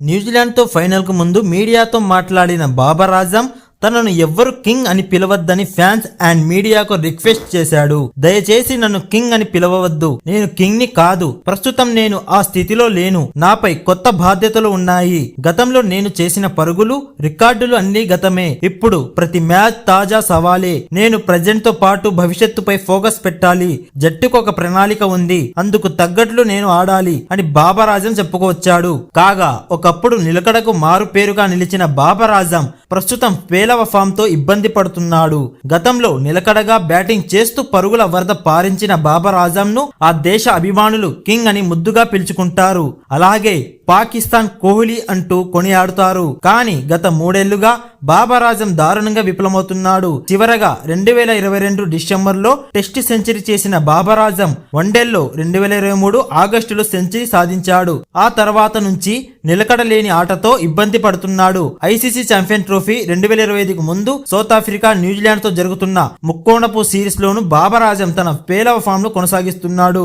న్యూజిలాండ్తో ఫైనల్కు ముందు మీడియాతో మాట్లాడిన బాబర్ ఆజం తనను ఎవ్వరు కింగ్ అని పిలవద్దని ఫ్యాన్స్ అండ్ మీడియాకు రిక్వెస్ట్ చేశాడు. దయచేసి నన్ను కింగ్ అని పిలవవద్దు. నేను కింగ్ని కాదు. ప్రస్తుతం నేను ఆ స్థితిలో లేను. నాపై కొత్త బాధ్యతలు ఉన్నాయి. గతంలో నేను చేసిన పరుగులు రికార్డులు అన్ని గతమే. ఇప్పుడు ప్రతి మ్యాచ్ తాజా సవాలే. నేను ప్రజెంట్తో పాటు భవిష్యత్తుపై ఫోకస్ పెట్టాలి. జట్టుకు ఒక ప్రణాళిక ఉంది. అందుకు తగ్గట్లు నేను ఆడాలి అని బాబరాజం చెప్పుకొచ్చాడు. కాగా ఒకప్పుడు నిలకడకు మారు పేరుగా నిలిచిన బాబరాజం ప్రస్తుతం పేలవ ఫామ్తో ఇబ్బంది పడుతున్నాడు. గతంలో నిలకడగా బ్యాటింగ్ చేస్తూ పరుగుల వరద పారించిన బాబర్ ఆజంను ఆ దేశ అభిమానులు కింగ్ అని ముద్దుగా పిలుచుకుంటారు. అలాగే పాకిస్తాన్ కోహ్లీ అంటూ కొనియాడుతారు. కానీ గత మూడేళ్ళుగా బాబరాజం దారుణంగా విఫలమవుతున్నాడు. చివరగా రెండు వేల ఇరవై రెండు డిసెంబర్లో టెస్ట్ సెంచరీ చేసిన బాబరాజం వన్డేల్లో రెండు వేల ఇరవై మూడు ఆగస్టులో సెంచరీ సాధించాడు. ఆ తర్వాత నుంచి నిలకడలేని ఆటతో ఇబ్బంది పడుతున్నాడు. ఐసీసీ ఛాంపియన్ ట్రోఫీ రెండు వేల ఇరవై ఐదుకు ముందు సౌత్ ఆఫ్రికా న్యూజిలాండ్తో జరుగుతున్న ముక్కోణపు సిరీస్ లోను తన పేలవ ఫామ్ కొనసాగిస్తున్నాడు.